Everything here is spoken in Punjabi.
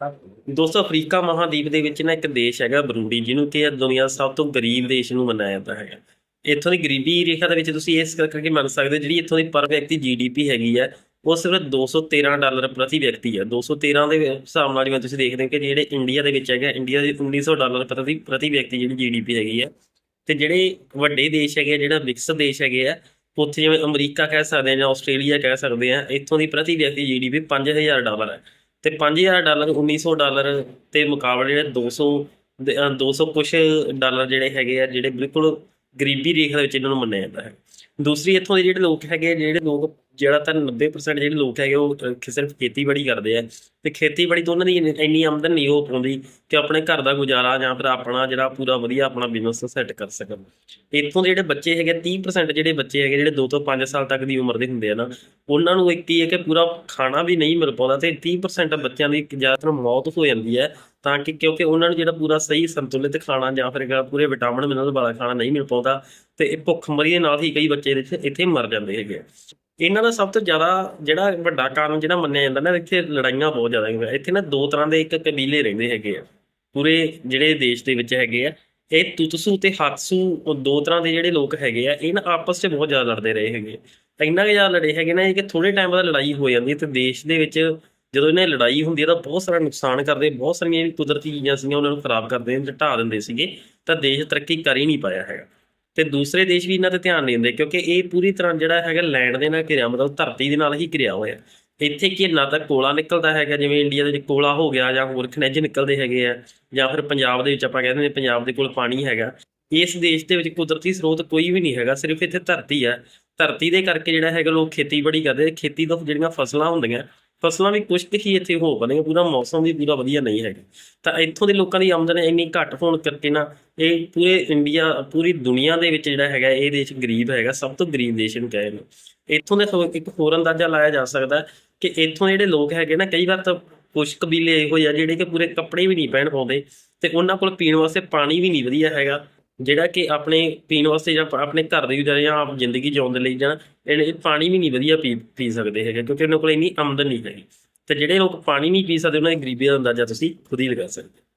ਦੋਸਤੋ ਅਫਰੀਕਾ ਮਹਾਦੀਪ ਦੇ ਵਿੱਚ ਨਾ ਇੱਕ ਦੇਸ਼ ਹੈਗਾ ਬਰੂੰਡੀ ਜਿਹਨੂੰ ਕਿ ਦੁਨੀਆ ਦਾ ਸਭ ਤੋਂ ਗਰੀਬ ਦੇਸ਼ ਨੂੰ ਮੰਨਿਆ ਜਾਂਦਾ ਹੈਗਾ। ਇੱਥੋਂ ਦੀ ਗਰੀਬੀ ਰੇਖਾ ਦੇ ਵਿੱਚ ਤੁਸੀਂ ਇਸ ਕਰਕੇ ਮੰਨ ਸਕਦੇ ਜਿਹੜੀ ਇੱਥੋਂ ਦੀ ਪਰ ਵਿਅਕਤੀ ਜੀਡੀਪੀ ਹੈਗੀ ਹੈ ਉਹ ਸਿਰਫ 213 ਡਾਲਰ ਪ੍ਰਤੀ ਵਿਅਕਤੀ ਹੈ 213 ਦੇ ਹਿਸਾਬ ਨਾਲ ਜਿਵੇਂ ਤੁਸੀਂ ਦੇਖਦੇ ਹੋ ਕਿ ਜਿਹੜੇ ਇੰਡੀਆ ਦੇ ਵਿੱਚ ਹੈਗਾ ਇੰਡੀਆ ਦੀ 1900 ਡਾਲਰ ਪ੍ਰਤੀ ਪ੍ਰਤੀ ਵਿਅਕਤੀ ਜਿਹੜੀ ਜੀਡੀਪੀ ਹੈਗੀ ਹੈ ਤੇ ਜਿਹੜੇ ਵੱਡੇ ਦੇਸ਼ ਹੈਗੇ ਆ, ਜਿਹੜਾ ਵਿਕਸਿਤ ਦੇਸ਼ ਹੈਗੇ ਆ ਉੱਥੇ ਜਿਵੇਂ ਅਮਰੀਕਾ ਕਹਿ ਸਕਦੇ ਆ ਜਾਂ ਆਸਟ੍ਰੇਲੀਆ ਕਹਿ ਸਕਦੇ ਆ ਇੱਥੋਂ ਦੀ ਪ੍ਰਤੀ ਵਿਅਕਤੀ ਜੀਡੀਪੀ 5000 ਡਾਲਰ ਹੈ ਤੇ 5000 ਡਾਲਰ 1900 ਡਾਲਰ ਦੇ ਮੁਕਾਬਲੇ ਜਿਹੜੇ 200 ਦੇ- ਅ, 200 ਕੁਛ ਡਾਲਰ ਜਿਹੜੇ ਹੈਗੇ ਆ ਜਿਹੜੇ ਬਿਲਕੁਲ ਗਰੀਬੀ ਰੇਖਾ ਦੇ ਵਿੱਚ ਇਹਨਾਂ ਨੂੰ ਮੰਨਿਆ ਜਾਂਦਾ ਹੈ। ਦੂਸਰੀ ਇੱਥੋਂ ਦੇ ਜਿਹੜੇ ਲੋਕ ਹੈਗੇ ਆ, ਜਿਹੜੇ ਲੋਕ ਜਿਹੜਾ ਤਾਂ 90% ਜਿਹੜੇ ਲੋਕ ਹੈਗੇ ਉਹ ਸਿਰਫ ਖੇਤੀਬਾੜੀ ਕਰਦੇ ਆ ਤੇ ਖੇਤੀਬਾੜੀ ਤੋਂ ਉਹਨਾਂ ਦੀ ਇੰਨੀ- ਆਮਦਨ ਨਹੀਂ ਹੋ ਪਾਉਂਦੀ ਕਿ ਆਪਣੇ ਘਰ ਦਾ ਗੁਜ਼ਾਰਾ ਜਾਂ ਫਿਰ ਆਪਣਾ ਜਿਹੜਾ ਪੂਰਾ ਵਧੀਆ ਆਪਣਾ ਬਿਜ਼ਨਸ ਸੈੱਟ ਕਰ ਸਕਣ। ਇੱਥੋਂ ਦੇ ਜਿਹੜੇ ਬੱਚੇ ਹੈਗੇ 30% ਜਿਹੜੇ ਬੱਚੇ ਹੈਗੇ, ਜਿਹੜੇ 2 ਤੋਂ 5 ਸਾਲ ਤੱਕ ਦੀ ਉਮਰ ਦੇ ਹੁੰਦੇ ਆ ਨਾ, ਉਹਨਾਂ ਨੂੰ ਇੱਕ ਹੀ ਹੈ ਕਿ ਪੂਰਾ ਖਾਣਾ ਵੀ ਨਹੀਂ ਮਿਲ ਪਾਉਂਦਾ ਤੇ 30% ਬੱਚਿਆਂ ਦੀ ਜ਼ਿਆਦਾਤਰ ਮੌਤ ਹੋ ਜਾਂਦੀ ਹੈ ਤਾਂ ਕਿ ਕਿਉਂਕਿ ਉਹਨਾਂ ਨੂੰ ਜਿਹੜਾ ਪੂਰਾ ਸਹੀ ਸੰਤੁਲਿਤ ਖਾਣਾ ਜਾਂ ਫਿਰ ਪੂਰੇ ਵਿਟਾਮਿਨ ਮਿਨਰਲ ਵਾਲਾ ਖਾਣਾ ਨਹੀਂ ਮਿਲ ਪਾਉਂਦਾ ਤੇ ਇਹ ਭੁੱਖਮਰੀ ਦੇ ਨਾਲ ਹੀ ਕਈ ਬੱਚੇ ਇੱਥੇ ਮਰ ਜਾਂਦੇ ਹੈਗੇ ਇਹਨਾਂ ਦਾ ਸਭ ਤੋਂ ਜ਼ਿਆਦਾ ਜਿਹੜਾ ਵੱਡਾ ਕਾਰਨ ਜਿਹੜਾ ਮੰਨਿਆ ਜਾਂਦਾ ਨਾ, ਇੱਥੇ ਲੜਾਈਆਂ ਬਹੁਤ ਜ਼ਿਆਦਾ ਹੁੰਦੀਆਂ ਇੱਥੇ ਨਾ ਦੋ ਤਰ੍ਹਾਂ ਦੇ ਇੱਕ ਕਬੀਲੇ ਰਹਿੰਦੇ ਹੈਗੇ ਆ। ਪੂਰੇ ਜਿਹੜੇ ਦੇਸ਼ ਦੇ ਵਿੱਚ ਹੈਗੇ ਆ। ਇਹ ਤੁਤਸੂ ਤੇ ਹਾਤਸੂ ਦੋ ਤਰ੍ਹਾਂ ਦੇ ਜਿਹੜੇ ਲੋਕ ਹੈਗੇ ਆ, ਇਹ ਨਾ ਆਪਸ 'ਚ ਬਹੁਤ ਜ਼ਿਆਦਾ ਲੜਦੇ ਰਹੇ ਹੈਗੇ ਇੰਨਾ ਕਿ ਜ਼ਿਆਦਾ ਲੜੇ ਹੈਗੇ ਨਾ ਕਿ ਥੋੜੇ ਟਾਈਮ ਬਾਅਦ ਲੜਾਈ ਹੋ ਜਾਂਦੀ ਹੈ ਤੇ ਦੇਸ਼ ਦੇ ਵਿੱਚ ਜਦੋਂ ਇਹਨਾਂ ਦੀ ਲੜਾਈ ਹੁੰਦੀ ਹੈ ਤਾਂ ਬਹੁਤ ਸਾਰਾ ਨੁਕਸਾਨ ਕਰਦੇ, ਬਹੁਤ ਸਾਰੀਆਂ ਕੁਦਰਤੀ ਚੀਜ਼ਾਂ ਸੀਗੀਆਂ, ਉਹਨਾਂ ਨੂੰ ਖਰਾਬ ਕਰਦੇ ਨੇ ਢਾਹ ਦਿੰਦੇ ਸੀਗੇ। ਤਾਂ ਦੇਸ਼ ਤਰੱਕੀ ਕਰ ਹੀ ਨਹੀਂ ਪਾਇਆ ਹੈਗਾ। ਤੇ ਦੂਸਰੇ ਦੇਸ਼ ਵੀ ਇਹਨਾਂ ਤੇ ਧਿਆਨ ਨਹੀਂ ਦਿੰਦੇ ਕਿਉਂਕਿ ਇਹ ਪੂਰੀ ਤਰ੍ਹਾਂ ਜਿਹੜਾ ਹੈਗਾ ਲੈਂਡ ਦੇ ਨਾਲ ਘਿਰਿਆ ਮਤਲਬ ਧਰਤੀ ਦੇ ਨਾਲ ਹੀ ਘਿਰਿਆ ਹੋਇਆ। ਇੱਥੇ ਕੀ ਹੈ, ਨਾ ਤਾਂ ਕੋਲਾ ਨਿਕਲਦਾ ਹੈਗਾ ਜਿਵੇਂ ਇੰਡੀਆ ਦੇ ਵਿੱਚ ਕੋਲਾ ਹੋ ਗਿਆ ਜਾਂ ਹੋਰ ਖਣਿਜ ਨਿਕਲਦੇ ਹੈਗੇ ਆ ਜਾਂ ਫਿਰ ਪੰਜਾਬ ਦੇ ਵਿੱਚ ਆਪਾਂ ਕਹਿੰਦੇ ਨੇ ਪੰਜਾਬ ਦੇ ਕੋਲ ਪਾਣੀ ਹੈਗਾ। ਇਸ ਦੇਸ਼ ਦੇ ਵਿੱਚ ਕੁਦਰਤੀ ਸਰੋਤ ਕੋਈ ਵੀ ਨਹੀਂ ਹੈਗਾ ਸਿਰਫ ਇੱਥੇ ਧਰਤੀ ਹੈ ਧਰਤੀ ਦੇ ਕਰਕੇ ਜਿਹੜਾ ਹੈਗਾ ਲੋਕ ਖੇਤੀਬਾੜੀ ਕਰਦੇ ਖੇਤੀ ਤੋਂ ਜਿਹੜੀਆਂ ਫਸਲਾਂ ਹੁੰਦੀਆਂ ਫਸਲਾਂ ਵੀ ਕੁਝ ਕੁ ਹੀ ਇੱਥੇ ਹੋ ਪਾਉਂਦੀਆਂ ਪੂਰਾ ਮੌਸਮ ਵੀ ਪੂਰਾ ਵਧੀਆ ਨਹੀਂ ਹੈਗਾ। ਤਾਂ ਇੱਥੋਂ ਦੇ ਲੋਕਾਂ ਦੀ ਆਮਦਨ ਇੰਨੀ ਘੱਟ ਹੋਣ ਕਰਕੇ ਨਾ, ਇਹ ਪੂਰੇ ਇੰਡੀਆ, ਪੂਰੀ ਦੁਨੀਆ ਦੇ ਵਿੱਚ ਜਿਹੜਾ ਹੈਗਾ, ਇਹ ਦੇਸ਼ ਗਰੀਬ ਹੈਗਾ, ਸਭ ਤੋਂ ਗਰੀਬ ਦੇਸ਼ ਇਹਨੂੰ ਕਹੇ ਨੇ ਇੱਥੋਂ ਦੇ ਇੱਕ ਹੋਰ ਅੰਦਾਜ਼ਾ ਲਾਇਆ ਜਾ ਸਕਦਾ ਕਿ ਇੱਥੋਂ ਦੇ ਜਿਹੜੇ ਲੋਕ ਹੈਗੇ ਨਾ, ਕਈ ਵਾਰ ਤਾਂ ਕੁਝ ਕਬੀਲੇ ਇਹੋ ਜਿਹੇ ਆ, ਜਿਹੜੇ ਕਿ ਪੂਰੇ ਕੱਪੜੇ ਵੀ ਨਹੀਂ ਪਹਿਨ ਪਾਉਂਦੇ ਤੇ ਉਹਨਾਂ ਕੋਲ ਪੀਣ ਵਾਸਤੇ ਪਾਣੀ ਵੀ ਨਹੀਂ ਵਧੀਆ ਹੈਗਾ। ਜਿਹੜਾ ਕਿ ਆਪਣੇ ਪੀਣ ਵਾਸਤੇ ਜਾਂ ਆਪਣੇ ਘਰ ਦੇ ਗੁਜ਼ਾਰੇ ਜਾਂ ਆਪ ਜ਼ਿੰਦਗੀ ਜਿਉਣ ਦੇ ਲਈ ਜਾਂ ਇਹ ਪਾਣੀ ਵੀ ਨਹੀਂ ਵਧੀਆ ਪੀ ਪੀ ਸਕਦੇ ਹੈਗੇ, ਕਿਉਂਕਿ ਉਹਨਾਂ ਕੋਲ ਇੰਨੀ ਆਮਦਨ ਨਹੀਂ ਹੈਗੀ ਤੇ ਜਿਹੜੇ ਲੋਕ ਪਾਣੀ ਨਹੀਂ ਪੀ ਸਕਦੇ, ਉਹਨਾਂ ਦੀ ਗਰੀਬੀ ਦਾ ਅੰਦਾਜ਼ਾ ਤੁਸੀਂ ਖੁਦ ਹੀ ਲਗਾ ਸਕਦੇ ਹੋ।